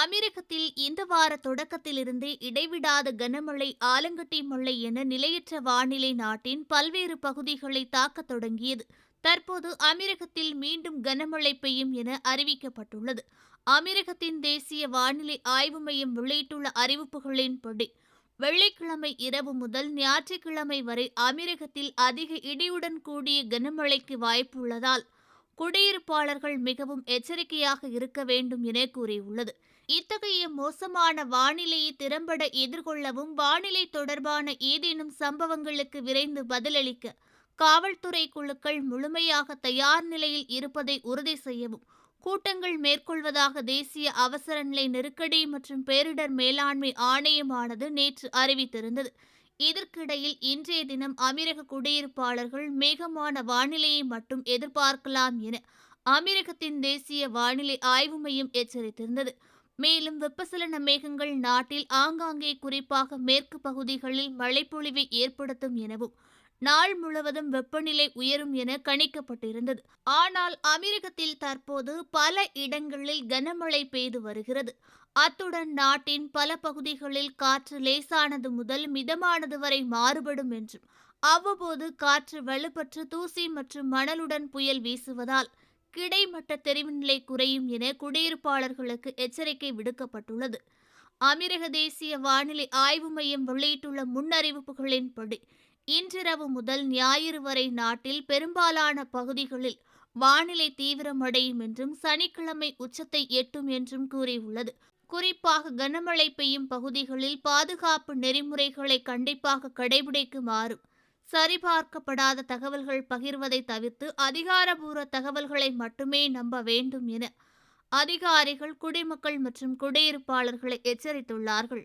அமெரிக்கத்தில் இந்த வார தொடக்கத்திலிருந்தே இடைவிடாத கனமழை ஆலங்கட்டி மழை என நிலையற்ற வானிலை நாட்டின் பல்வேறு பகுதிகளை தாக்கத் தொடங்கியது. தற்போது அமெரிக்கத்தில் மீண்டும் கனமழை பெய்யும் என அறிவிக்கப்பட்டுள்ளது. அமெரிக்கத்தின் தேசிய வானிலை ஆய்வு மையம் வெளியிட்டுள்ள அறிவிப்புகளின்படி வெள்ளிக்கிழமை இரவு முதல் ஞாயிற்றுக்கிழமை வரை அமெரிக்கத்தில் அதிக இடியுடன் கூடிய கனமழைக்கு வாய்ப்புள்ளதால் குடியிருப்பாளர்கள் மிகவும் எச்சரிக்கையாக இருக்க வேண்டும் என கூறியுள்ளது. இத்தகைய மோசமான வானிலையை திறம்பட எதிர்கொள்ளவும் வானிலை தொடர்பான ஏதேனும் சம்பவங்களுக்கு விரைந்து பதிலளிக்க காவல்துறை குழுக்கள் முழுமையாக தயார் நிலையில் இருப்பதை உறுதி செய்யவும் கூட்டங்கள் மேற்கொள்வதாக தேசிய அவசர நிலை நெருக்கடி மற்றும் பேரிடர் மேலாண்மை ஆணையமானது நேற்று அறிவித்திருந்தது. இதற்கிடையில் இன்றைய தினம் அமெரிக்க குடியிருப்பாளர்கள் மேகமான வானிலையை மட்டும் எதிர்பார்க்கலாம் என அமெரிக்கத்தின் தேசிய வானிலை ஆய்வு மையம் எச்சரித்திருந்தது. மேலும் வெப்பசலன மேகங்கள் நாட்டில் ஆங்காங்கே குறிப்பாக மேற்கு பகுதிகளில் மழைப்பொழிவை ஏற்படுத்தும் எனவும் நாள் முழுவதும் வெப்பநிலை உயரும் என கணிக்கப்பட்டிருந்தது. ஆனால் அமெரிக்கத்தில் தற்போது பல இடங்களில் கனமழை பெய்து வருகிறது. அத்துடன் நாட்டின் பல பகுதிகளில் காற்று லேசானது முதல் மிதமானது வரை மாறுபடும் என்றும் அவ்வப்போது காற்று வலுப்பற்று தூசி மற்றும் மணலுடன் புயல் வீசுவதால் கிடைமட்ட தெரிவுநிலை குறையும் என குடியிருப்பாளர்களுக்கு எச்சரிக்கை விடுக்கப்பட்டுள்ளது. அமீரக தேசிய வானிலை ஆய்வு மையம் வெளியிட்டுள்ள முன்னறிவிப்புகளின்படி இன்றிரவு முதல் ஞாயிறு வரை நாட்டில் பெரும்பாலான பகுதிகளில் வானிலை தீவிரமடையும் என்றும் சனிக்கிழமை உச்சத்தை எட்டும் என்றும் கூறியுள்ளது. குறிப்பாக கனமழை பெய்யும் பகுதிகளில் பாதுகாப்பு நெறிமுறைகளை கண்டிப்பாக கடைபிடிக்குமாறும் சரிபார்க்கப்படாத தகவல்கள் பகிர்வதை தவிர்த்து அதிகாரபூர்வ தகவல்களை மட்டுமே நம்ப வேண்டும் என அதிகாரிகள் குடிமக்கள் மற்றும் குடியிருப்பாளர்களை எச்சரித்துள்ளார்கள்.